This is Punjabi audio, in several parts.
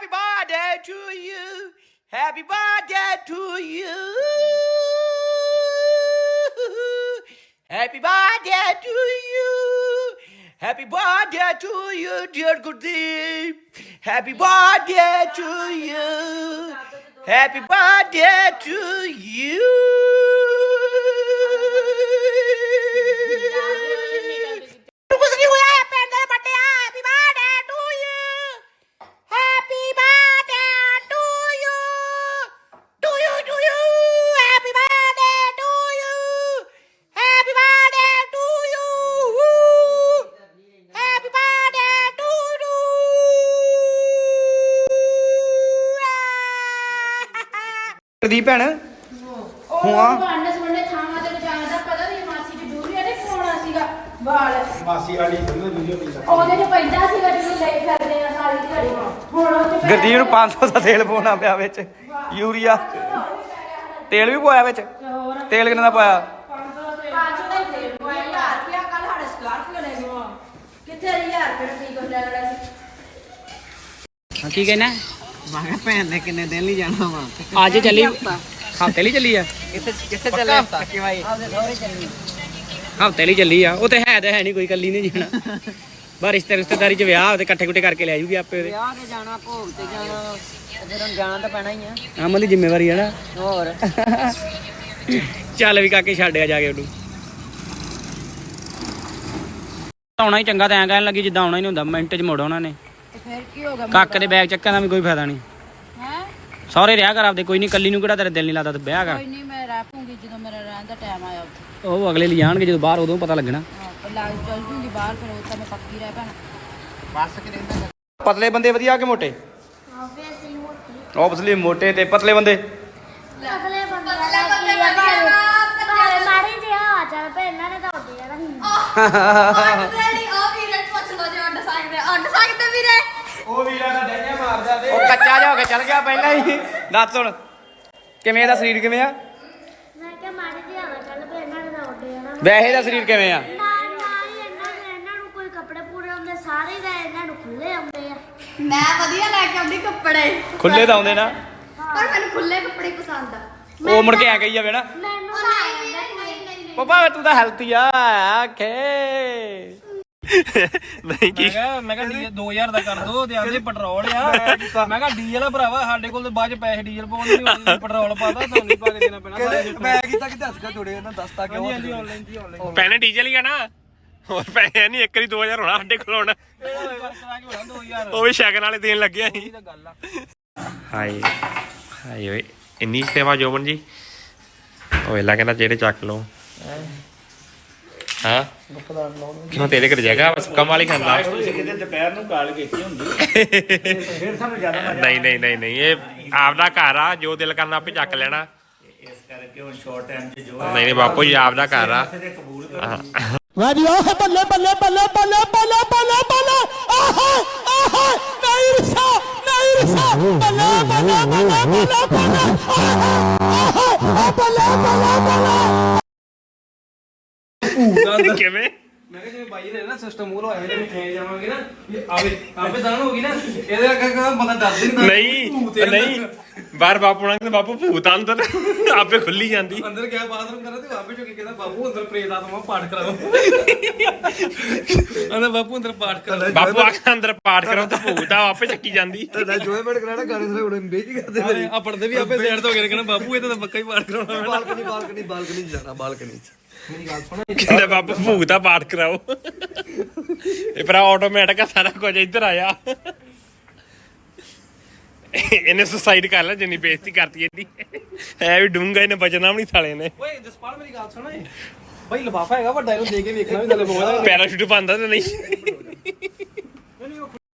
Happy birthday to you. Happy birthday to you. Happy birthday to you. Happy birthday to you, dear Gurdeep. Happy birthday to you. Happy birthday to you. Pradeep ਭੈਣ? ਉਹ ਬੰਨ ਸੁਣਨੇ ਥਾਵਾਂ ਤੇ ਜਾਣ ਦਾ ਪਤਾ ਨਹੀਂ ਮਾਸੀ ਦੀ ਦੂਰੀ ਨੇ ਪਾਉਣਾ ਸੀਗਾ? ਵਾਲ। ਮਾਸੀ ਵਾਲੀ ਵੀਡੀਓ ਵੀਡੀਓ ਵੀ ਉਹਦੇ ਚ ਪੈਂਦਾ ਸੀਗਾ ਜਿਹਨੂੰ ਲੈ ਫਿਰਦੇ ਆ ਸਾਰੀ ਦਿਹਾੜੀ। ਹੁਣ ਉਹ ਚ ਗਰਦੀਪ ਨੂੰ 500 ਦਾ ਤੇਲ ਪਾਉਣਾ ਪਿਆ ਵਿੱਚ ਯੂਰੀਆ। ਤੇਲ ਵੀ ਪਾਇਆ ਵਿੱਚ? ਤੇਲ ਕਿੰਨੇ ਦਾ ਪਾਇਆ? 500 ਦਾ ਹੀ ਤੇਲ ਪਵਾਇਆ ਯਾਰ ਕੱਲ ਸਾਡੇ ਸਕਾਰਪੀਓ ਲੈ ਗਏ? ਕਿੱਥੇ 1000 ਰੁਪਏ ਦਾ ਕੀ ਕੁਝ ਲੈ ਲੈਣਾ ਸੀ? ਕੀ ਕਹਿਣਾ? ਮੈਂ ਕਿਹਾ ਭੈਣ ਨੇ ਕਿੰਨੇ ਦਿਨ ਲਈ ਜਾਣਾ ਵਾ। ਅੱਜ ਚੱਲੀ। ਹਫ਼ਤੇ। ਲਈ ਚੱਲੀ ਆ? ਕਿੱਥੇ ਕਿੱਥੇ ਚੱਲੇ ਪੱਕੀ ਭਾਈ ਹਫ਼ਤੇ ਲਈ ਚੱਲੀ ਆ। ਉਹ ਤੇ ਹੈ ਤੇ ਹੈ ਨਹੀਂ ਕੋਈ ਕੱਲੀ ਨਹੀਂ ਜਾਣਾ। ਬਸ ਰਿਸ਼ਤੇ ਰਿਸ਼ਤੇਦਾਰੀ ਚ ਵਿਆਹ ਤੇ ਇਕੱਠੇ ਕੁੱਟੇ ਕਰਕੇ ਲੈ ਜੂਗੀ ਆਪੇ ਉਹਦੇ। ਵਿਆਹ ਤੇ ਜਾਣਾ ਭੋਗ ਤੇ ਜਾਣਾ ਤੇ ਫਿਰ ਹੁਣ ਜਾਣਾ ਤਾਂ ਪੈਣਾ ਹੀ ਆ। ਅਮਨ ਦੀ ਜ਼ਿੰਮੇਵਾਰੀ ਆ ਨਾ। ਹੋਰ। ਚੱਲ ਵੀ ਕਾਕੇ ਛੱਡਿਆ ਜਾ ਕੇ ਉਹਨੂੰ। ਆਉਣਾ ਹੀ ਚੰਗਾ ਤਾਂ ਐਂ ਕਹਿਣ ਲੱਗੀ ਜਿੱਦਾਂ ਆਉਣਾ ਹੀ ਨਹੀਂ ਹੁੰਦਾ ਮਿੰਟ 'ਚ ਮੋੜ ਉਹਨਾਂ। ਨੇ ਤੇ ਫਿਰ ਕੀ ਹੋ ਗਿਆ ਕਾਕੇ ਦੇ ਬੈਗ ਚੱਕਣ ਦਾ ਵੀ ਕੋਈ ਫਾਇਦਾ ਨਹੀਂ। ਹੈ? ਸਹੁਰੇ ਰਿਹਾ ਕਰ ਆਪਦੇ ਕੋਈ ਨਹੀਂ ਕੱਲੀ ਨੂੰ ਕਿਹੜਾ ਤੇਰਾ ਦਿਲ ਨਹੀਂ ਲੱਗਦਾ ਤੇ ਵਿਆਹ ਕਰ ਕੋਈ ਨਹੀਂ ਮੈਂ ਰਹਿ ਪੂੰਗੀ ਜਦੋਂ ਮੇਰਾ ਰਹਿਣ ਦਾ ਟਾਈਮ ਆਇਆ ਉੱਥੇ। ਉਹ ਅਗਲੇ ਲਈ ਜਾਣਗੇ ਜਦੋਂ ਬਾਹਰ ਉਦੋਂ ਪਤਾ ਲੱਗਣਾ। ਹਾਂ ਪਰ ਲੱਗ ਚੱਲ ਜੂਗੀ ਬਾਹਰ ਫਿਰ ਉਹ ਤਾਂ ਮੈਂ ਪੱਕੀ ਰਹਿ ਪੈਣਾ ਬੱਸ ਕਿ ਰਹਿੰਦਾ ਪਤਲੇ ਬੰਦੇ ਵਧੀਆ ਕਿ ਮੋਟੇ? ਆਬਵੀਅਸਲੀ ਮੋਟੇ। ਤੇ ਪਤਲੇ ਬੰਦੇ? ਜਿਹੀ ਚੱਲ ਇਹਨਾਂ ਨੇ ਤਾਂ ਉੱਡ ਜਾਣਾ ਸੀ ਡੈਡੀ ਉਹ ਵੀਰੇ ਪੁੱਛ ਲੋ ਜੇ ਉੱਡ ਸਕਦੇ ਉੱਡ ਸਕਦੇ ਵੀਰੇ ਉਹ ਵੀਰਾਂ ਦਾ ਡੈਗਿਆ ਮਾਰਦਾ ਤੇ। ਉਹ ਕੱਚਾ ਜਿਹਾ ਹੋ ਕੇ ਚੱਲ ਗਿਆ ਪਹਿਲਾਂ ਹੀ। ਦੱਸ ਹੁਣ ਕਿਵੇਂ ਦਾ ਸਰੀਰ ਕਿਵੇਂ ਆ? ਮੈਂ ਕਿਹਾ ਮਾੜੀ ਜਿਹੀ ਹਵਾ ਚੱਲ ਪਏ ਇਹਨਾਂ ਨੇ ਤਾਂ ਉੱਡ ਜਾਣਾ। ਵੈਸੇ ਦਾ ਸਰੀਰ ਕਿਵੇਂ ਆ? ਨਾ ਨਾ ਹੀ ਇਹਨਾਂ ਨੂੰ ਇਹਨਾਂ ਨੂੰ ਕੋਈ ਕੱਪੜੇ ਪੂਰੇ ਹੁੰਦੇ ਸਾਰੇ ਹੀ ਗਏ ਇਹਨਾਂ ਨੂੰ ਖੁੱਲੇ ਆਉਂਦੇ ਆ। ਮੈਂ ਵਧੀਆ ਲੈ ਕੇ ਆਉਂਦੀ ਕੱਪੜੇ। ਖੁੱਲੇ ਤਾਂ ਆਉਂਦੇ ਨਾ। ਪਰ ਮੈਨੂੰ ਖੁੱਲੇ ਕੱਪੜੇ ਪਸੰਦ ਆ। ਉਹ ਮੁੜ ਕੇ ਆ ਗਈ ਜਾਵੇ ਨਾ। ਮੈਨੂੰ ਤਾਂ ਆ ਜਾਂਦਾ ਨਹੀਂ ਨਹੀਂ ਨਹੀਂ ਪਪਾ ਤੂੰ ਤਾਂ ਹੈਲਥੀ ਆ ਆਖੇ। ਨਹੀਂ ਮੈਂ ਕਿਹਾ ਮੈਂ ਕਿਹਾ ਡੀਜ਼ਲ 2000 ਦਾ ਕਰ ਦੋ ਤੇ ਆਂਦੇ ਪੈਟਰੋਲ ਆ। ਮੈਂ ਕਿਹਾ ਡੀਜ਼ਲ ਆ ਭਰਾਵਾ ਸਾਡੇ ਕੋਲ ਤੇ ਬਾਅਦ ਚ ਪੈਸੇ ਡੀਜ਼ਲ ਪਾਉਣ ਦੇ ਨਹੀਂ ਪੈਟਰੋਲ ਪਾਦਾ ਤੁਹਾਨੂੰ ਨਹੀਂ ਪਾ ਕੇ ਦੇਣਾ ਪੈਣਾ ਮੈਂ ਕੀਤਾ ਕਿ ਦੱਸ ਕੇ ਜੁੜੇ ਇਹਨਾਂ ਦੱਸਤਾ ਕਿਉਂ ਹਾਂਜੀ ਆਨਲਾਈਨ ਜੀ ਆਨਲਾਈਨ ਪੈਨੇ ਡੀਜ਼ਲ ਹੀ ਆ ਨਾ। ਹੋਰ ਪੈਸੇ ਨਹੀਂ ਇੱਕ ਵਾਰੀ 2000 ਹੋਣਾ ਸਾਡੇ ਕੋਲ ਹੁਣ। ਕਰਾ ਕੇ ਹੋਣਾ 2000 ਉਹ ਵੀ ਸ਼ਗਨ ਵਾਲੇ ਦੇਣ ਲੱਗੇ ਅਸੀਂ ਦੀ ਤਾਂ ਗੱਲ ਆ। ਹਾਏ ਹਾਏ ਓਏ ਇੰਨੀ ਸੇਵਾ ਜੋਬਨ ਜੀ। ਓਏ ਲਾ ਕਹਿੰਦਾ ਜਿਹੜੇ ਚੱਕ ਲਓ। ਹਾਂ। ਕਿਉਂ ਤੇਰੇ ਘਰ ਜਗ੍ਹਾ ਬਸ ਕੰਮ ਵਾਲੀ ਖਾਂਦਾ ਕਿਤੇ ਦੁਪਹਿਰ ਨੂੰ ਕਾਲ ਕੀਤੀ ਹੁੰਦੀ ਫਿਰ ਸਾਨੂੰ ਜ਼ਿਆਦਾ ਨਹੀਂ ਨਹੀਂ ਨਹੀਂ ਨਹੀਂ, ਇਹ ਆਪਦਾ ਘਰ ਆ, ਜੋ ਦਿਲ ਕਰਨਾ ਆਪੇ ਚੱਕ ਲੈਣਾ। ਇਸ ਕਰਕੇ ਹੁਣ ਸ਼ਾਰਟ ਟਾਈਮ 'ਚ ਜੋ ਨਹੀਂ ਨਹੀਂ, ਬਾਪੂ ਜੀ, ਆਪਦਾ ਘਰ ਆ। ਤੇ ਕਬੂਲ ਆਹ ਬੱਲੇ ਬੱਲੇ ਬੱਲੇ ਬੱਲੇ ਬੱਲੇ ਬੱਲੇ ਬੱਲੇ। ਆਹ ਆਹ, ਨਹੀਂ ਰਿਸਾ ਨਹੀਂ ਰਿਸਾ। ਬੱਲੇ ਬੱਲੇ ਬੱਲੇ ਬੱਲੇ ਬੱਲੇ। ਆਹ ਆਹ, ਬੱਲੇ ਬੱਲੇ ਬੱਲੇ। ਕਿਵੇਂ? ਮੈਂ ਕਿਹਾ ਜਿਵੇਂ ਬਾਈ ਨੇ ਨਾ ਸਿਸਟਮ ਮੂਲ ਹੋਇਆ ਇਹਨੂੰ ਖੇ ਜਾਵਾਂਗੇ ਨਾ ਇਹ ਆਵੇ ਆਪੇ ਦਾਨ ਹੋ ਗਈ ਨਾ ਇਹਦੇ ਅੱਗੇ ਕਹਿੰਦਾ ਬੰਦਾ ਡਰ ਨਹੀਂ ਨਹੀਂ ਨਹੀਂ ਬਾਹਰ ਬਾਪੂ ਨਾਲ ਕਹਿੰਦੇ ਬਾਪੂ ਭੂਤ ਆ ਅੰਦਰ ਆਪੇ ਖੁੱਲੀ ਜਾਂਦੀ। ਅੰਦਰ ਗਿਆ ਬਾਥਰੂਮ ਕਰਾ ਤੇ ਆਪੇ ਚੁੱਕ ਕੇ ਕਹਿੰਦਾ ਬਾਪੂ ਅੰਦਰ ਪ੍ਰੇਤ ਆਤਮਾ ਪਾਠ ਕਰਾਓ। ਅੰਦਰ ਬਾਪੂ ਅੰਦਰ ਪਾਠ ਕਰਾਓ। ਬਾਪੂ ਆਖਾਂ ਅੰਦਰ ਪਾਠ ਕਰੋ ਤੇ ਭੂਤ ਆ ਆਪੇ ਚੱਕੀ ਜਾਂਦੀ। ਜੋਏਮੈਂਟ ਕਰਾਣਾ ਗਾਣੇ ਸਾਰੇ ਉੜੇ ਬੇਜੀ ਕਰਦੇ ਮੇਰੇ ਆ ਪੜਦੇ ਵੀ ਆਪੇ ਸਾਈਡ ਤੋਂ ਹੋ ਕਹਿੰਦਾ ਬਾਪੂ ਇਹ ਤਾਂ ਪੱਕਾ ਹੀ ਪਾਠ ਕਰਾਉਣਾ। ਬਾਲਕਨੀ ਬਾਲਕਨੀ ਬਾਲਕਨੀ ਜਾਣਾ ਬਾਲਕਨੀ ਚ। ਮੇਰੀ ਗੱਲ ਸੁਣ ਕਹਿੰਦੇ ਬਾਪੂ ਭੂਤ ਆ ਪਾਠ ਕਰਾਓ। ਇਹ ਪਰ ਆਟੋਮੈਟਿਕ ਆ ਸਾਰਾ ਕੁਝ ਇੱਧਰ ਆਇਆ। ਇਹਨੇ ਸੁਸਾਈਡ ਕਰ ਲਿਆ ਜਿੰਨੀ ਬੇਇੱਜ਼ਤੀ ਕਰਤੀ ਇਹਦੀ। ਐ ਵੀ ਡੂੰਗਾ ਇਹਨੇ ਬਚਣਾ ਵੀ ਨਹੀਂ ਸਾਲੇ ਨੇ। ਓਏ ਜਸਪਾਲ ਮੇਰੀ ਗੱਲ ਸੁਣ ਏ ਬਾਈ ਲਫਾਫਾ ਹੈਗਾ ਵੱਡਾ ਇਹਨੂੰ ਦੇ ਕੇ ਵੇਖਣਾ ਵੀ ਥੱਲੇ ਪਵਾਉਂਦਾ ਪੈਰਾਸ਼ੂਟ ਪਾਉਂਦਾ ਤੇ ਨਹੀਂ।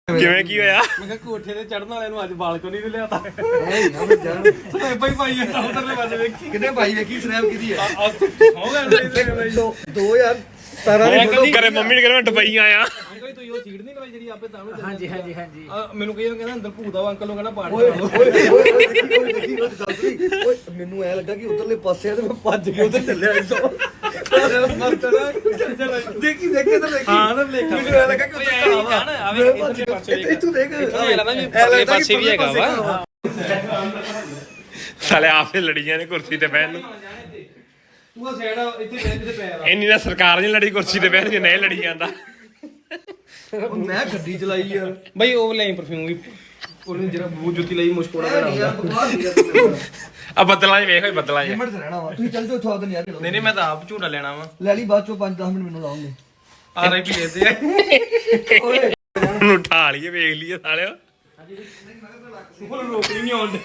ਕਿਵੇਂ ਕੀ ਹੋਇਆ ਮੈਂ ਕਿਹਾ ਕੋਠੇ ਤੇ ਚੜਨ ਵਾਲਿਆਂ ਨੂੰ ਅੱਜ ਬਾਲਕਨੀ ਤੇ ਲਿਆਤਾ ਨਹੀਂ ਨਾ ਮੈਂ ਜਾਣ ਸਨੈਪਾਂ ਹੀ ਪਾਈ ਆ ਉਧਰਲੇ ਪਾਸੇ ਵੇਖੀ ਕਿਤੇ ਭਾਈ ਵੇਖੀ ਸਨੈਪ ਕਿਹਦੀ ਆ ਹੋ ਗਿਆ 2000 ਮੈਂ ਕਹਿੰਦੀ ਕਰੇ ਮੰਮੀ ਨੇ ਕਹਿੰਦਾ ਮੈਂ ਦੁਬਈ ਆਇਆ ਅੰਕਲ ਤੂੰ ਉਹ ਸੀੜ ਨਹੀਂ ਲਵਾਈ ਜਿਹੜੀ ਆਪੇ ਤਾਂ ਨੂੰ ਹਾਂਜੀ ਹਾਂਜੀ ਹਾਂਜੀ ਮੈਨੂੰ ਕਹੀ ਕਹਿੰਦਾ ਅੰਦਰ ਭੂਤ ਆ ਅੰਕਲ ਨੂੰ ਕਹਿੰਦਾ ਪਾਠ ਓਏ ਓਏ ਓਏ ਮੈਨੂੰ ਐ ਲੱਗਾ ਕਿ ਉਧਰਲੇ ਪਾਸੇ ਆ ਤੇ ਮੈਂ ਭੱਜ ਕੇ ਉਧਰ ਚੱਲਿਆ ਇੱਥੋਂ ਦੇਖੀ ਦੇਖੀ ਤਾਂ ਦੇਖੀ। ਹਾਂ ਨਾ ਲੇਖਾ ਮੈਨੂੰ ਐ ਲੱਗਾ ਕਿ ਉੱਥੇ ਕਾਵਾ ਆਵੇ ਇੱਥੇ ਪਾਸੇ ਇੱਥੋਂ ਦੇਖ। ਇੱਥੇ ਲੱਗਦਾ ਵੀ ਪਰਲੇ ਪਾਸੇ ਵੀ ਹੈਗਾ ਵਾ। ਸਾਲੇ ਆਪੇ ਲੜੀਆਂ ਨੇ ਕੁਰਸੀ ਤੇ ਬਹਿਣ ਨੂੰ। ਤੂੰ ਸਾਈਡ ਇੱਥੇ ਬੈਠ ਤੇ ਪੈਰ ਇੰਨੀ ਨਾ ਸਰਕਾਰ ਨਹੀਂ ਲੜੀ ਕੁਰਸੀ ਤੇ ਬਹਿਣ ਜੇ ਨਹੀਂ ਲੜੀ ਜਾਂਦਾ। ਮੈਂ ਗੱਡੀ ਚਲਾਈ ਯਾਰ ਬਈ ਉਹ ਲਈ ਪਰਫਿਊਮ ਵੀ ਉਹਨੇ ਜਿਹੜਾ ਬੂ ਜੁੱਤੀ ਲਈ ਮੁਸ਼ਕੋੜਾ ਦਾ ਹੁੰਦਾ ਆ ਬੱਦਲਾਂ 'ਚ ਵੇਖ ਓਏ ਬੱਦਲਾਂ 'ਚ ਮਿੰਟ ਤੇ ਰਹਿਣਾ ਵਾ। ਤੁਸੀਂ ਚੱਲ ਜਾਓ ਇੱਥੋਂ ਆਦਨ ਯਾਰ ਨਹੀਂ ਨਹੀਂ ਮੈਂ ਤਾਂ ਆਪ ਝੂਟਾ ਲੈਣਾ ਵਾ। ਲੈ ਲਈ ਬਾਅਦ ਚੋਂ 5-10 ਮਿੰਟ ਮੈਨੂੰ ਲਾਉਂਗੇ ਆ ਰਹੀ ਪੀ ਤੇ ਉਹਨੂੰ ਉਠਾ ਲਈਏ ਵੇਖ ਲਈਏ ਸਾਲਿਓ। ਹੁਣ ਰੋਕਣੀ ਨਹੀਂ ਆਉਂਦੀ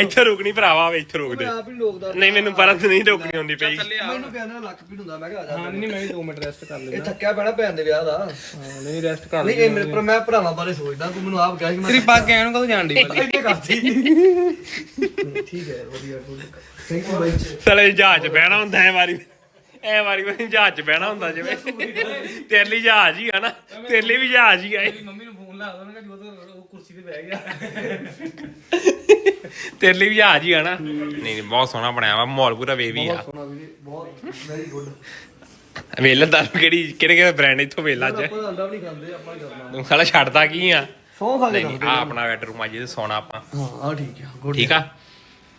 ਇੱਥੇ ਰੁਕਣੀ ਭਰਾਵਾ ਵੇ ਇੱਥੇ ਰੁਕ ਦੇ। ਆਪ ਹੀ ਲੋਕ ਦਾ ਨਹੀਂ ਮੈਨੂੰ ਪਰਤ ਨਹੀਂ ਰੁਕਣੀ ਆਉਂਦੀ ਪਈ। ਮੈਨੂੰ ਕਹਿੰਦਾ ਲੱਕ ਪੀੜ ਹੁੰਦਾ ਮੈਂ ਕਿਹਾ ਆ ਜਾ। ਹਾਂ ਨਹੀਂ ਮੈਂ ਵੀ 2 ਮਿੰਟ ਰੈਸਟ ਕਰ ਇਹ ਲੈਂਦਾ ਥੱਕਿਆ ਪੈਣਾ ਭੈਣ ਦੇ ਵਿਆਹ ਦਾ। ਹਾਂ ਨਹੀਂ ਰੈਸਟ ਕਰ ਨਹੀਂ ਇਹ ਮੇਰੇ ਪਰ ਮੈਂ ਭਰਾਵਾਂ ਬਾਰੇ ਸੋਚਦਾ ਤੂੰ ਮੈਨੂੰ ਆਪ ਕਿਹਾ ਕਿ ਮੈਂ ਤੇਰੀ ਪੱਗ ਐਨ ਕਦੋਂ ਜਾਣ ਦੀ ਵਾਲੀ ਇੱਥੇ ਕਰਦੀ ਠੀਕ ਹੈ ਵਧੀਆ ਥੈਂਕ ਯੂ ਬਾਈ ਸਾਲੇ ਜਹਾਜ਼ 'ਚ ਬਹਿਣਾ ਹੁੰਦਾ ਐ ਵਾਰੀ ਐ ਵਾਰੀ ਵਾਰੀ ਜਹਾਜ਼ 'ਚ ਬਹਿਣਾ ਹੁੰਦਾ ਜਿਵੇਂ। ਤੇਰੇ ਲਈ ਜਹਾਜ਼ ਹੀ ਆ ਨਾ। ਤੇਰੇ ਲਈ ਵੀ ਜਹਾਜ਼ ਹੀ ਆ। ਮੰਮੀ ਨੂੰ ਲਾ ਦੋ ਨਾ ਕਿ ਜਦੋਂ ਉਹ ਕੁਰਸੀ ਤੇ ਬਹਿ ਗਿਆ। ਤੇਰੇ ਲਈ ਵੀ ਜਹਾਜ਼ ਹੀ ਆ ਨਾ। ਨਹੀਂ ਨਹੀਂ ਬਹੁਤ ਸੋਹਣਾ ਬਣਿਆ ਵਾ ਮਾਹੌਲ ਪੂਰਾ ਵੇਵੀ ਆ। ਸੋਨਾ ਵੀਰੇ ਬਹੁਤ ਵੈਰੀ ਗੁੱਡ ਵੇਲਾ ਦਾ ਕਿਹੜੀ ਕਿਹੜੇ ਕਿਹੜੇ ਬ੍ਰਾਂਡ ਇੱਥੋਂ ਵੇਲਾ ਚ ਆਪਾਂ ਅੰਡਾ ਵੀ ਨਹੀਂ ਖਾਂਦੇ ਆਪਾਂ ਹੀ ਕਰਨਾ। ਤੂੰ ਸਾਲਾ ਛੱਡਦਾ ਕੀ ਆ? ਸੌਂ ਖਾ ਕੇ ਨਹੀਂ ਆ ਆਪਣਾ ਬੈਡਰੂਮ ਆ ਜਿਹਦੇ ਸੋਣਾ ਆਪਾਂ। ਹਾਂ ਆ ਠੀਕ ਆ ਗੁੱਡ ਠੀਕ ਆ?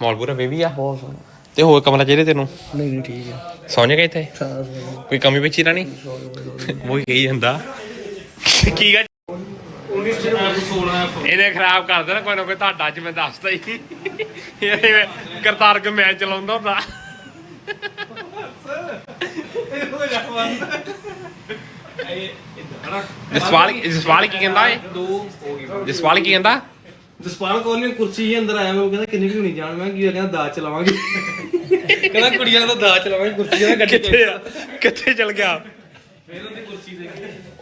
ਮਾਹੌਲ ਪੂਰਾ ਵੇਵੀ ਆ? ਬਹੁਤ ਸੋਹਣਾ। ਤੇ ਹੋਰ ਕਮਰਾ ਚਾਹੀਦਾ ਤੈਨੂੰ? ਨਹੀਂ ਨਹੀਂ ਠੀਕ ਆ। ਸੌਂ ਜਾਏਗਾ ਇੱਥੇ? ਸਾਰਾ ਸੋਹਣਾ ਕੋਈ ਕਮੀ ਪੇਚੀ ਨਹੀਂ? ਉਹ ਹੀ ਕਹੀ ਜਾਂਦਾ। ਕੀ ਗਾ 16 ਇਹਨੇ ਖਰਾਬ ਕਰ ਦੇਣਾ ਕੋਈ ਨਾ ਕੋਈ ਤੁਹਾਡਾ ਅੱਜ ਮੈਂ ਦੱਸਦਾ ਹੀ। ਇਹ ਕਰਤਾਰ ਕੇ ਮੈਚ ਚਲਾਉਂਦਾ ਹੁੰਦਾ। ਜਸਵਾਲ ਜਸਵਾਲ ਕੀ ਕਹਿੰਦਾ ਏ ਜਸਵਾਲ ਕੀ ਕਹਿੰਦਾ? ਜਸਪਾਲ ਕੌਰ ਨੇ ਕੁਰਸੀ ਹੀ ਅੰਦਰ ਆਇਆ ਮੈਂ ਉਹ ਕਹਿੰਦਾ ਕਿੰਨੀ ਵੀ ਹੋਣੀ ਜਾਣ? ਮੈਂ ਕੀ ਕਹਿੰਦਾ ਦਾਜ ਚਲਾਵਾਂਗੇ। ਕਹਿੰਦਾ ਕੁੜੀਆਂ ਦਾ ਦਾਜ ਚਲਾਵਾਂਗੇ ਕੁਰਸੀ ਦਾ ਗੱਡੀ ਕਿੱਥੇ ਆ? ਕਿੱਥੇ ਚਲ ਗਿਆ? ਫਿਰ ਉਹਦੀ ਕੁਰਸੀ ਦੇ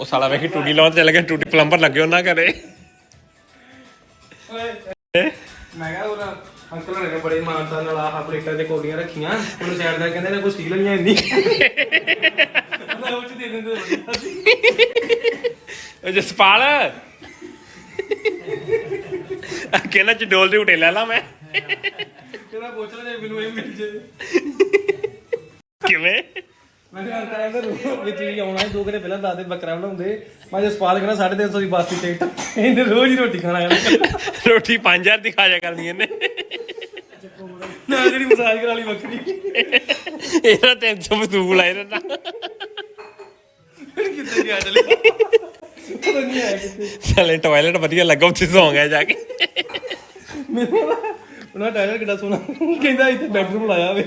ਉਹ ਸਾਲਾ ਵੇਖੀ ਟੂਟੀ ਲਾਉਣ ਚਲ ਗਿਆ ਟੂਟੀ ਪਲੰਬਰ ਲੱਗੇ ਉਹਨਾਂ ਘਰੇ। ਮੈਂ ਕਿਹਾ ਉਹ ਅੰਕਲ ਨੇ ਬੜੇ ਮਾਨਤਾ ਨਾਲ ਆਹ ਪਲੇਟਾਂ ਤੇ ਕੋਡੀਆਂ ਰੱਖੀਆਂ ਉਹਨੂੰ ਸਾਈਡ ਦਾ ਕਹਿੰਦੇ ਨਾ ਕੋਈ ਸਟੀਲ ਵਾਲੀਆਂ ਇੰਨੀ। ਉਹਨਾਂ ਉਹ ਚ ਦੇ ਦਿੰਦੇ। ਉਹ ਜਸਪਾਲ। ਕਹਿੰਦਾ ਚਡੋਲ ਦੀ ਉਟੇ ਲੈ ਲਾ ਮੈਂ। ਕਹਿੰਦਾ ਪੁੱਛ ਲੈ ਜੇ ਮੈਨੂੰ ਇਹ ਮਿਲ ਜੇ। ਕਿਵੇਂ? ਮੈਂ ਕਿਹਾ ਅੰਕਲ ਇਹਦੇ ਵਿੱਚ ਹੀ ਆਉਣਾ ਸੀ ਦੋ ਘੰਟੇ ਪਹਿਲਾਂ ਦਾਦੇ ਬੱਕਰਾ ਬਣਾਉਂਦੇ। ਮੈਂ ਜਸਪਾਲ ਕਹਿੰਦਾ 350 ਦੀ ਬਾਸਤੀ ਟਿਕਟ ਇਹਨੇ ਰੋਜ਼ ਹੀ ਰੋਟੀ ਖਾਣਾ ਯਾਰ ਰੋਟੀ 5000 ਦੀ ਖਾ ਜਾ ਕਰਨੀ ਇਹਨੇ। ਨਾਲ ਜਿਹੜੀ ਮਸਾਜ ਕਰਾ ਲਈ ਬੱਕਰੀ। ਇਹਦਾ 300 ਵਸੂਲ ਆ ਇਹਦਾ ਕਿੱਥੇ ਗਿਆ ਚਲੇ? ਪਤਾ ਨਹੀਂ ਆਇਆ ਕਿੱਥੇ। ਚਲੇ ਟਾਇਲਟ ਵਧੀਆ ਲੱਗਾ ਉੱਥੇ ਸੌਂ ਗਿਆ ਜਾ ਕੇ। ਉਹਨਾਂ ਟਾਇਲਟ ਕਿੱਡਾ ਸੋਹਣਾ। ਕਹਿੰਦਾ ਇੱਥੇ ਬੈਡਰੂਮ ਲਾਇਆ ਵੇ।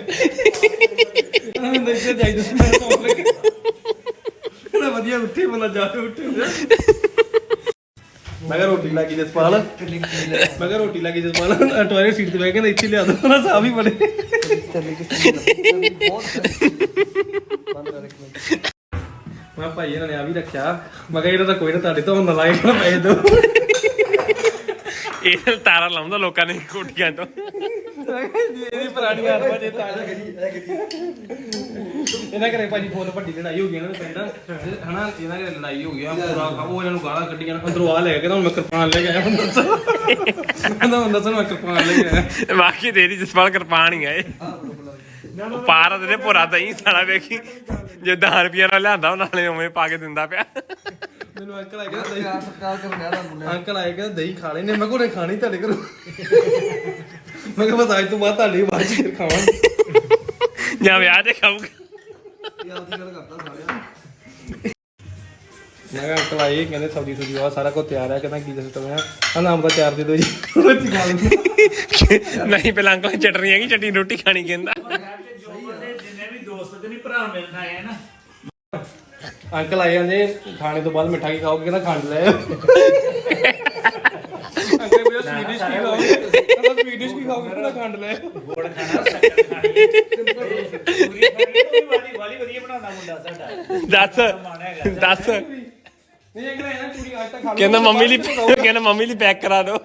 ਉਹਨਾਂ ਇੱਥੇ ਜਾਈ ਦੱਸ ਮੈਂ ਸੌਂ ਲੱਗੇ। ਕਹਿੰਦਾ ਵਧੀਆ, ਉੱਠੇ ਬੰਦਾ, ਜਾ ਕੇ ਉੱਠੇ ਮੈਂ ਕਿਹਾ ਰੋਟੀ ਲੱਗੀ ਜਸਪਾਲ ਮੈਂ ਕਿਹਾ ਰੋਟੀ ਲੱਗੀ ਜਸਪਾਲ ਟਾਇਲਟ ਸੀਟ ਤੇ ਬਹਿ ਕਹਿੰਦਾ, ਇੱਥੇ ਲਿਆ ਦੋ। ਉਹਨਾਂ ਸਾਹ ਵੀ ਬੜੇ ਮੈਂ ਭਾਈ, ਇਹਨਾਂ ਨੇ ਆ ਵੀ ਰੱਖਿਆ। ਮੈਂ ਕਿਹਾ ਇਹਦਾ ਤਾਂ ਕੋਈ ਨਾ, ਤੁਹਾਡੇ ਤੋਂ ਹੁੰਦਾ ਲਾਏ ਨਾ ਪੈਸੇ ਦੋ। ਇਹ ਤਾਰਾ ਲਾਉਂਦਾ ਲੋਕਾਂ ਨੇ ਕੋਠੀਆਂ ਤੋਂ। ਇਹਦੀ ਪੁਰਾਣੀ ਆਦਤ ਜੇ ਤਾਂ। ਇਹਨਾਂ ਘਰੇ ਭਾਜੀ ਫੁੱਲ ਵੱਡੀ ਲੜਾਈ ਹੋ ਗਈ ਇਹਨਾਂ ਦੇ ਪਿੰਡ ਹਨਾ ਇਹਨਾਂ ਘਰੇ ਲੜਾਈ ਹੋ ਗਈ ਆ ਪੂਰਾ ਉਹ ਇਹਨਾਂ ਨੂੰ ਗਾਲਾਂ ਕੱਢੀਆਂ ਅੰਦਰੋਂ ਆ ਲੈ ਕੇ ਤਾਂ ਮੈਂ ਕਿਰਪਾਨ ਲੈ ਕੇ ਆਇਆ ਹੁਣ ਦੱਸੋ। ਕਹਿੰਦਾ ਹੁਣ ਦੱਸੋ ਮੈਂ ਕਿਰਪਾਨ ਲੈ ਕੇ ਆਇਆ। ਬਾਕੀ ਤੇਰੀ ਜਸਪਾਲ ਕਿਰਪਾਨ ਹੀ ਆ ਇਹ। ਪਾਰ ਦੇ ਭੋਰਾ ਦਹੀਂ ਸਾਲਾ ਵੇਖੀ ਜੇ 10 ਰੁਪਏ ਨਾਲ ਲਿਆਂਦਾ ਉਹਨਾਂ ਨੇ ਉਵੇਂ ਪਾ ਕੇ ਦਿੰਦਾ ਪਿਆ। ਮੈਨੂੰ ਅੰਕਲ ਆਏ ਕਹਿੰਦਾ ਦਹੀਂ ਸਰਕਾਰ ਸਰਕਾਰ ਕਰਨ ਦਾ ਮੁੰਡਾ ਅੰਕਲ ਆਏ ਕਹਿੰਦਾ ਦਹੀਂ ਖਾ ਲੈਨੇ ਮੈਂ ਕੋਲੇ ਖਾਣੀ ਤੁਹਾਡੇ ਘਰੋਂ। ਮੈਂ ਕਿਹਾ ਬਸ ਅੱਜ ਤੋਂ ਬਾਅਦ ਤੁਹਾਡੇ ਬਾਅਦ ਚ ਫਿਰ ਖਾਵਾਂਗੇ। ਜਾਂ ਵਿਆਹ ਤੇ ਖਾਊਗਾ। ਇਹ ਆਪਦੀ ਗੱਲ ਕਰਦਾ ਸਾਰਿਆਂ ਮੈਂ ਕਿਹਾ ਅੰਕਲ ਆਏ ਕਹਿੰਦੇ ਸਬਜ਼ੀ ਸੁਬਜ਼ੀ ਆ ਸਾਰਾ ਕੁਝ ਤਿਆਰ ਹੈ ਕਹਿੰਦਾ ਕੀ ਸਿਸਟਮ ਹੈ ਆ ਨਾਮ ਦਾ ਚਾਰ ਦੇ ਦਿਓ ਜੀ। ਰੋਟੀ ਖਾ ਲੈਂਦੇ ਨਹੀਂ ਪਹਿਲਾਂ ਅੰਕਲ ਚਟਨੀ ਹੈਗੀ ਚਟਨੀ ਰੋਟੀ ਖਾਣੀ ਕਹਿੰਦਾ। ਅੰਕਲ ਆਏ ਜਾਂਦੇ ਖਾਣੇ ਤੋਂ ਬਾਅਦ ਮਿੱਠਾ ਕੀ ਖਾਓਗੇ? ਕਹਿੰਦਾ ਖੰਡ ਲੈ। ਅੰਕਲ ਵੀ ਸਵੀਡਿਸ਼ ਕੀ ਖਾਓਗੇ? ਕਹਿੰਦਾ ਸਵੀਡਿਸ਼ ਕੀ ਖਾਓਗੇ? ਕਹਿੰਦਾ ਖੰਡ ਲੈ। ਦੱਸ ਦੱਸ। ਨਹੀਂ ਅੰਕਲ ਇਹਨਾਂ ਚੂੜੀ ਅੱਜ ਤੱਕ ਖਾ ਲਓ ਕਹਿੰਦਾ ਮੰਮੀ ਲਈ ਕਹਿੰਦਾ ਮੰਮੀ ਲਈ ਪੈਕ ਕਰਾ ਦਿਓ।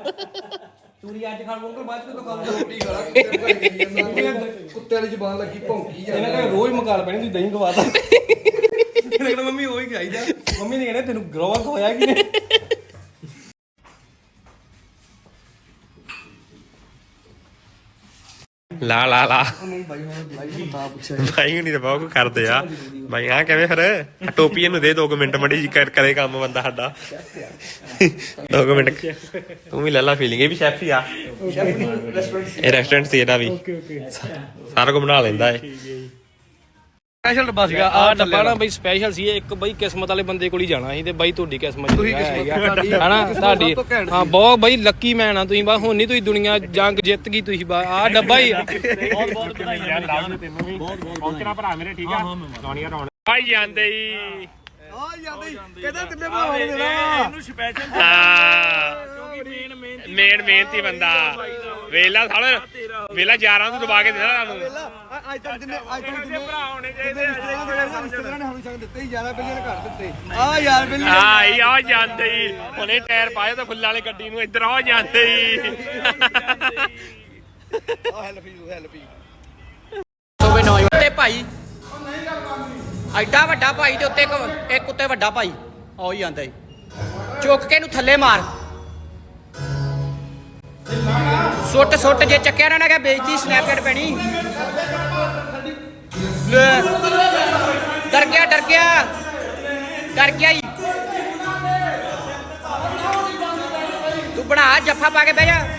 ਅੱਜ ਖਾ ਲਵਾਂਗੇ ਬਾਅਦ ਚ ਤਾਂ ਰੋਟੀ ਖਾਣਾ ਗਈ ਜਾਂਦਾ ਕੁੱਤੇ ਵਾਲੀ ਜ਼ਬਾਨ ਲੱਗੀ ਭੌਂਕੀ ਇਹਨਾਂ ਜਾਂਦਾ ਕਹਿੰਦਾ ਰੋਜ਼ ਮਕਾਲ ਪੈਣੀ ਤੁਸੀਂ ਦਹੀਂ ਖਵਾਤਾ ਇਹਨਾਂ ਕਹਿੰਦਾ ਖਾਈਦਾ ਮੰਮੀ ਨੇ ਕਹਿੰਦਾ ਤੈਨੂੰ ਗਰੋਆ ਖਵਾਇਆ ਕਿ ਨੇ ਲਾ ਲਾ ਲਾ। ਨਹੀਂ ਬਾਈ ਹੁਣ ਬਾਈ ਨੂੰ ਤਾਂ ਪੁੱਛਿਆ ਭਾਈ ਹੁਣੀ ਤਾਂ ਬਹੁਤ ਕਰਦੇ ਆ। ਭਾਈ ਆ ਕਿਵੇਂ ਫਿਰ? ਆਹ ਟੋਪੀ ਇਹਨੂੰ ਦੇ 2 ਮਿੰਟ ਮੜੀ ਜੀ ਕਰ ਕਰੇ ਕੰਮ ਬੰਦਾ ਸਾਡਾ। 2 ਮਿੰਟ। ਤੂੰ ਵੀ ਲੈ ਲਾ ਫੀਲਿੰਗ ਇਹ ਵੀ ਸ਼ੈਫ ਹੀ ਆ। ਇਹ ਰੈਸਟੋਰੈਂਟ ਸੀ ਇਹਦਾ ਵੀ। ਸਾਰਾ ਕੁਝ ਬਣਾ ਲੈਂਦਾ ਏ ਸਪੈਸ਼ਲ ਡੱਬਾ ਸੀਗਾ ਆ ਡੱਬਾ ਨਾ ਬਈ ਸਪੈਸ਼ਲ ਸੀ ਇੱਕ ਬਈ ਕਿਸਮਤ ਵਾਲੇ ਬੰਦੇ ਕੋਲ ਹੀ ਜਾਣਾ ਸੀ ਤੇ ਬਾਈ ਤੁਹਾਡੀ ਕਿਸਮਤ ਤੁਸੀਂ ਕਿਸਮਤ। ਹਨਾ ਤੁਹਾਡੀ। ਹਾਂ ਬਹੁਤ ਬਈ ਲੱਕੀ ਮੈਨ ਆ ਤੁਸੀਂ ਬਾ ਹੁਣ ਨਹੀਂ ਤੁਸੀਂ ਦੁਨੀਆ ਜੰਗ ਜਿੱਤ ਗਈ ਤੁਸੀਂ ਬਾ ਆ ਡੱਬਾ ਹੀ ਆ। ਬਹੁਤ ਬਹੁਤ ਵਧਾਈਆਂ ਤੈਨੂੰ ਵੀ ਬਹੁਤ ਬਹੁਤ ਪਹੁੰਚਣਾ ਭਰਾ ਮੇਰੇ ਠੀਕ ਆ? ਲਾਉਣੀਆਂ ਰੌਣ ਭਾਈ ਜਾਂਦੇ ਹੀ। ਆ ਜਾਂਦੇ ਕਹਿੰਦਾ ਤਿੰਨੇ ਭਾਵਾਂ ਨੂੰ ਦੇਣਾ। ਇਹਨੂੰ ਸਪੈਸ਼ਲ ਹਾਂ। ਕਿਉਂਕਿ ਮੇਨ ਮੇਨ ਮੇਨ ਮਿਹਨਤੀ ਬੰਦਾ। ਵੇਲਾ ਸਾਲੇ ਵੇਲਾ 11 ਨੂੰ ਦਬਾ ਕੇ ਦੇਣਾ ਤੁਹਾਨੂੰ ਅੱਜ ਤੱਕ ਜਿੰਨੇ ਅੱਜ ਤੱਕ ਜਿੰਨੇ ਭਰਾ ਹੋਣੇ ਜਿੰਨੇ ਰਿਸ਼ਤੇਦਾਰਾਂ ਦੇ ਰਿਸ਼ਤੇਦਾਰਾਂ ਨੇ ਸਾਨੂੰ ਸੰਗ ਦਿੱਤੇ 11 ਬਿੱਲੀਅਨ ਘਰ ਦਿੱਤੇ। ਆ ਯਾਰ ਬਿੱਲੀ ਆ ਹੀ ਆ ਜਾਂਦੇ ਹੀ। ਹੁਣੇ ਟਾਇਰ ਪਾਏ ਤਾਂ ਫੁੱਲਾਂ ਵਾਲੀ ਗੱਡੀ ਨੂੰ ਇੱਧਰ ਆ ਜਾਂਦੇ ਹੀ। ਆ ਹੈਲਪ ਯੂ ਹੈਲਪ ਯੂ ਸੋਵੇ ਨੌਜਵਾਨ ਤੇ ਭਾਈ। ਐਡਾ ਵੱਡਾ ਭਾਈ ਤੇ ਉੱਤੇ ਇੱਕ ਉੱਤੇ ਵੱਡਾ ਭਾਈ। ਆ ਹੀ ਜਾਂਦਾ ਈ। ਚੁੱਕ ਕੇ ਇਹਨੂੰ ਥੱਲੇ ਮਾਰ। ਸੁੱਟ ਸੁੱਟ, ਜੇ ਚੱਕਿਆ ਨਾ ਨਾ ਕਿ ਬੇਇੱਜ਼ਤੀ ਸਨੈਪਚੈਟ ਪੈਣੀ। ਲੈ। ਡਰ ਗਿਆ ਡਰ ਗਿਆ। ਡਰ ਗਿਆ ਤੂੰ ਬਣਾ, ਜੱਫਾ ਪਾ ਕੇ ਬਹਿ ਜਾ।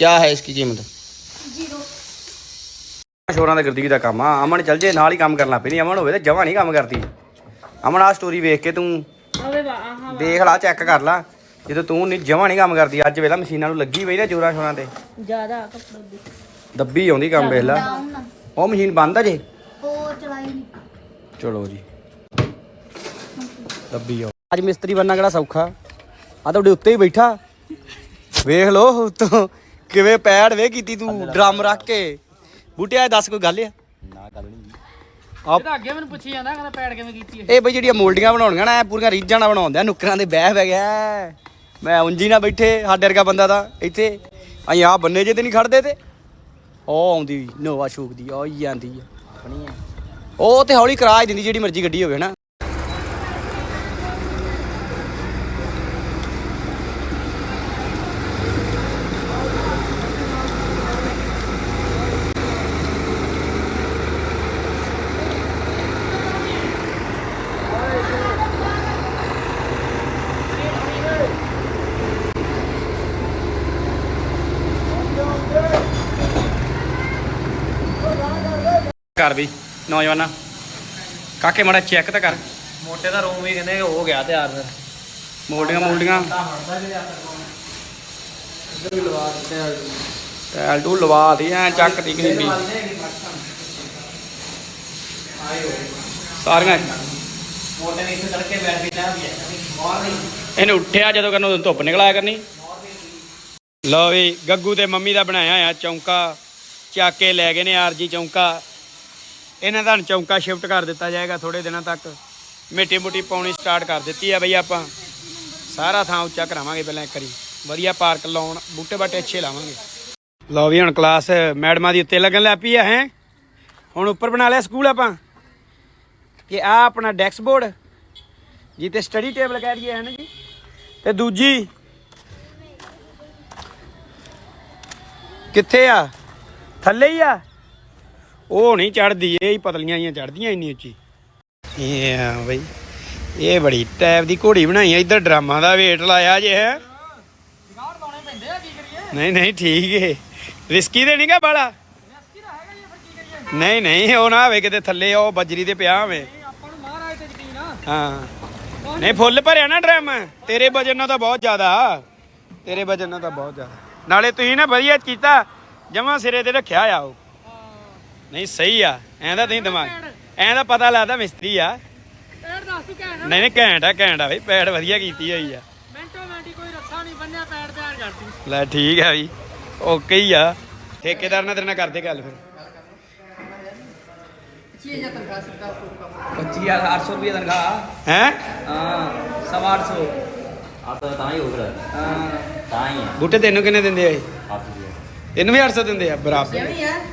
क्या है इसकी कीमत ਸ਼ੋਰਾਂ ਦਾ ਗਰਦੀ ਦਾ ਕੰਮ ਆ ਅਮਨ ਚੱਲ ਜੇ ਨਾਲ ਹੀ ਕੰਮ ਕਰਨਾ ਪੈਣੀ ਅਮਨ ਹੋਵੇ ਤੇ ਜਮਾ ਨਹੀਂ ਕੰਮ ਕਰਦੀ ਅਮਨ ਆ ਸਟੋਰੀ ਵੇਖ ਕੇ ਤੂੰ ਉਹਦੇ ਵਾ ਆਹ ਦੇਖ ਲਾ ਚੈੱਕ ਕਰ ਲਾ ਜਦੋਂ ਤੂੰ ਨਹੀਂ ਜਮਾ ਨਹੀਂ ਕੰਮ ਕਰਦੀ ਅੱਜ ਵੇਲਾ ਮਸ਼ੀਨਾਂ ਨੂੰ ਲੱਗੀ ਪਈ ਨਾ ਜੋਰਾਂ ਸ਼ੋਰਾਂ ਤੇ ਜ਼ਿਆਦਾ ਕੱਪੜਾ ਦੀ ਦੱਬੀ ਆਉਂਦੀ ਕੰਮ ਵੇਖ ਲਾ ਉਹ ਮਸ਼ੀਨ ਬੰਦ ਆ ਜੇ ਉਹ ਚਲਾਈ ਨਹੀਂ ਚਲੋ ਜੀ ਦੱਬੀ ਆ ਅੱਜ ਮਿਸਤਰੀ ਬਣਨਾ ਕਿਹੜਾ ਸੌਖਾ ਆ ਤੁਹਾਡੇ ਉੱਤੇ ਹੀ ਬੈਠਾ ਵੇਖ ਲੋ ਉੱਤੋਂ ਕਿਵੇਂ ਪੈੜ ਵੇ ਕੀਤੀ ਤੂੰ? ਡਰਮ ਰੱਖ ਕੇ। ਬੂਟਿਆ ਦੱਸ ਕੋਈ ਗੱਲ ਆ? ਨਾ ਗੱਲ ਨਹੀਂ। ਤਾਂ ਅੱਗੇ ਮੈਨੂੰ ਪੁੱਛੀ ਜਾਂਦਾ ਕਹਿੰਦਾ ਪੈੜ ਕਿਵੇਂ ਕੀਤੀ ਇਹ? ਬਈ ਜਿਹੜੀਆਂ ਮੋਲਡੀਆਂ ਬਣਾਉਣੀਆਂ ਨਾ ਇਹ ਪੂਰੀਆਂ ਰੀਝਾਂ ਨਾਲ ਬਣਾਉਂਦੇ ਨੁੱਕਰਾਂ ਦੇ ਬਹਿ ਬਹਿ ਗਿਆ ਮੈਂ ਉਂਜੀ ਨਾ ਬੈਠੇ ਸਾਡੇ ਵਰਗਾ ਬੰਦਾ ਤਾਂ ਇੱਥੇ। ਅਸੀਂ ਆ ਬੰਨੇ ਜੇ ਤੇ ਨਹੀਂ ਖੜਦੇ ਤੇ। ਉਹ ਆਉਂਦੀ ਨੋਵਾ ਸ਼ੂਕ ਦੀ ਉਹ ਹੀ ਆਂਦੀ ਆ। ਆਪਣੀ ਆ। ਉਹ ਤੇ ਹੌਲੀ ਕਰਾ ਹੀ ਦਿੰਦੀ ਜਿਹੜੀ ਮਰਜ਼ੀ ਗੱਡੀ ਹੋਵੇ ਨਾ ਕਰ ਵੀ ਨੌਜਵਾਨਾ। ਕਾਕੇ ਮੜਾ ਚੈੱਕ ਤਾਂ ਕਰ। ਮੋਟੇ ਦਾ ਰੂਮ ਵੀ ਕਹਿੰਦੇ ਹੋ ਗਿਆ ਤਿਆਰ ਫਿਰ। ਮੋਲਡੀਆਂ ਮੋਲਡੀਆਂ ਟੈਲ ਟੂ ਲਵਾ ਦੀ ਐ ਚੱਕ ਦੀ ਨਹੀਂ ਵੀ ਸਾਰੀਆਂ ਮੋਟੇ ਨੇ ਇੱਥੇ ਤੜਕੇ ਬੈਠ ਕੇ ਚਾਹ ਵੀ ਨਹੀਂ ਇਹਨੇ ਉੱਠਿਆ ਜਦੋਂ ਕਰਨੋਂ ਧੁੱਪ ਨਿਕਲ ਆਇਆ ਕਰਨੀ। ਲਓ ਵੀ ਗੱਗੂ ਤੇ ਮੰਮੀ ਦਾ ਬਣਾਇਆ ਆ ਚੌਂਕਾ। ਚੱਕ ਲੈ ਗਏ ਨੇ ਆਰਜੀ ਚੌਂਕਾ। ਇਹਨਾਂ ਦਾ ਚੌਂਕਾ ਸ਼ਿਫਟ ਕਰ ਦਿੱਤਾ ਜਾਏਗਾ ਥੋੜੇ ਦਿਨਾਂ ਤੱਕ। ਮਿੱਟੀ ਮੁੱਟੀ ਪਾਉਣੀ ਸਟਾਰਟ ਕਰ ਦਿੱਤੀ ਆ ਬਈ ਆਪਾਂ। ਸਾਰਾ ਥਾਂ ਉੱਚਾ ਕਰਾਵਾਂਗੇ ਪਹਿਲਾਂ ਇੱਕ ਵਾਰੀ। ਵਧੀਆ ਪਾਰਕ ਲਾਉਣ, ਬੂਟੇ ਬਾਟੇ ਅੱਛੇ ਲਾਵਾਂਗੇ। ਲਓ ਵੀ ਹੁਣ ਕਲਾਸ ਮੈਡਮਾਂ ਦੀ ਉੱਤੇ ਲੱਗਣ ਲੱਗ ਪਈ ਆ, ਹੈ? ਹੁਣ ਉੱਪਰ ਬਣਾ ਲਿਆ ਸਕੂਲ ਆਪਾਂ। ਕਿ ਆ ਆਪਣਾ ਡੈਸਕ ਬੋਰਡ ਜੀ ਤੇ ਸਟੱਡੀ ਟੇਬਲ ਕਹਿ ਰਹੀ ਹੈ ਨਾ ਜੀ? ਤੇ ਦੂਜੀ, ਕਿੱਥੇ ਆ? ਥੱਲੇ ਹੀ ਆ? ਉਹ ਨਹੀਂ ਚੜਦੀ ਇਹ ਹੀ ਪਤਲੀਆਂ ਜੀਆਂ ਚੜਦੀਆਂ ਇੰਨੀ ਉੱਚੀ। ਇਹ ਆ ਬਈ ਇਹ ਬੜੀ ਟੈਪ ਦੀ ਘੋੜੀ ਬਣਾਈ ਆ ਇੱਧਰ ਡਰਾਮਾ ਦਾ ਵੇਟ ਲਾਇਆ ਜੇ ਹੈ। ਨਹੀਂ ਨਹੀਂ ਠੀਕ ਏ। ਰਿਸਕੀ ਤੇ ਨਹੀਂਗਾ ਬਾਲਾ? ਨਹੀਂ ਨਹੀਂ ਉਹ ਨਾ ਹੋਵੇ ਕਿਤੇ ਥੱਲੇ ਉਹ ਬਜਰੀ ਤੇ ਪਿਆ ਹੋਵੇ। ਹਾਂ। ਨਹੀਂ ਫੁੱਲ ਭਰਿਆ ਨਾ ਡਰਮ। ਤੇਰੇ ਵਜਨ ਨਾਲ ਤਾਂ ਬਹੁਤ ਜ਼ਿਆਦਾ। ਤੇਰੇ ਵਜਨ ਨਾਲ ਤਾਂ ਬਹੁਤ ਜ਼ਿਆਦਾ। ਨਾਲੇ ਤੁਸੀਂ ਨਾ ਵਧੀਆ ਕੀਤਾ ਜਮਾ ਸਿਰੇ ਤੇ ਰੱਖਿਆ ਆ ਉਹ। ਨਹੀਂ ਸਹੀ ਆ। ਐਂ ਦਾ ਤੁਸੀਂ ਦਿਮਾਗ ਐਂ ਦਾ ਪਤਾ ਲੱਗਦਾ ਮਿਸਤਰੀ ਆ। ਪੈੜ ਦੱਸ ਤੂੰ ਕਹਿਣਾ ਨਹੀਂ ਨਹੀਂ ਘੈਂਟ ਆ ਘੈਂਟ ਆ ਬਈ। ਪੈੜ ਵਧੀਆ ਕੀਤੀ ਹੋਈ ਆ। ਮਿੰਟੋ ਮਾਰਤੀ ਲੈ ਠੀਕ ਹੈ ਵੀ ਓਕੇ ਹੀ ਆ। ਠੇਕੇਦਾਰ ਨਾਲ ਤੇਰੇ ਨਾਲ ਕਰਦੇ ਗੱਲ ਫਿਰ। 25800 ਰੁਪਏ ਤਨਖਾਹ। ਹੈ? ਹਾਂ 850 ਬੂਟੇ ਤੈਨੂੰ ਕਿੰਨੇ ਦਿੰਦੇ ਆ ਇਹ? ਤੈਨੂੰ ਵੀ 800 ਦਿੰਦੇ ਆ ਬਰਾਬਰ।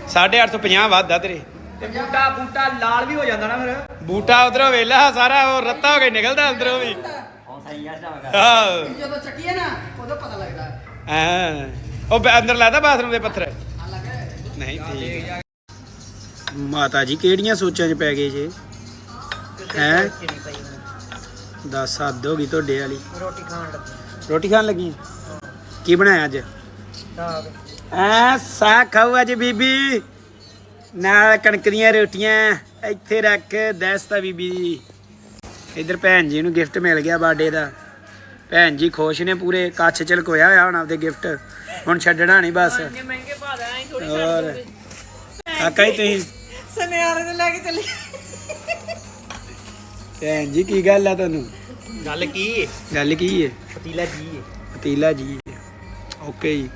850 ਵੱਧ ਆ ਤੇਰੇ। ਤੇ ਬੂਟਾ ਬੂਟਾ ਲਾਲ ਵੀ ਹੋ ਜਾਂਦਾ ਨਾ ਫਿਰ। ਬੂਟਾ ਉਧਰੋਂ ਵੇਲਾ ਸਾਰਾ ਉਹ ਰੱਤਾ ਹੋ ਕੇ ਨਿਕਲਦਾ ਅੰਦਰੋਂ ਵੀ। ਹਾਂ ਜਦੋਂ ਚੱਕੀਏ ਨਾ ਉਦੋਂ ਪਤਾ ਲੱਗਦਾ। ਹਾਂ। ਉਹ ਬ- ਅੰਦਰ ਲਾਦਾ ਬਾਥਰੂਮ ਦੇ ਪੱਥਰ? ਨਹੀਂ ਠੀਕ ਆ। ਮਾਤਾ ਜੀ ਕਿਹੜੀਆਂ ਸੋਚਾਂ 'ਚ ਪੈ ਗਏ ਜੇ? ਹੈ? ਦੱਸ ਹੱਦ ਹੋ ਗਈ ਤੁਹਾਡੇ ਵਾਲੀ। ਰੋਟੀ ਖਾਣ ਲੱਗੀ। ਰੋਟੀ ਖਾਣ ਲੱਗੀ? ਕੀ ਬਣਾਇਆ ਅੱਜ? ਐ ਸਾਗ ਖਾਊ ਅੱਜ ਬੀਬੀ। ਨਾਲ ਕਣਕ ਦੀਆਂ ਰੋਟੀਆਂ ਇੱਥੇ ਰੱਖ ਦਸਤਾ ਬੀਬੀ ਦੀ ਇਧਰ ਭੈਣ ਜੀ ਨੂੰ ਗਿਫਟ ਮਿਲ ਗਿਆ ਬਰਥਡੇ ਦਾ। ਭੈਣ ਜੀ ਖੁਸ਼ ਨੇ ਪੂਰੇ ਕੱਛ ਚ ਲਕੋਇਆ ਹੋਇਆ ਹੁਣ ਆਪਦੇ ਗਿਫਟ ਹੁਣ ਛੱਡਣਾ ਨਹੀਂ ਬਸ। ਇੰਨੇ ਮਹਿੰਗੇ ਪਾ ਦੇਣਾ ਅਸੀਂ ਥੋੜੀ ਹੋਰ। ਕਾਕਾ ਹੀ ਤੁਸੀਂ? ਸੁਨਿਆਰੇ ਨੂੰ ਲੈ ਕੇ ਚੱਲੀ। ਭੈਣ ਜੀ ਕੀ ਗੱਲ ਆ ਤੁਹਾਨੂੰ? ਗੱਲ ਕੀ ਗੱਲ ਕੀ ਹੈ ਪਤੀਲਾ ਜੀ ਪਤੀਲਾ ਜੀ ਓਕੇ ਜੀ।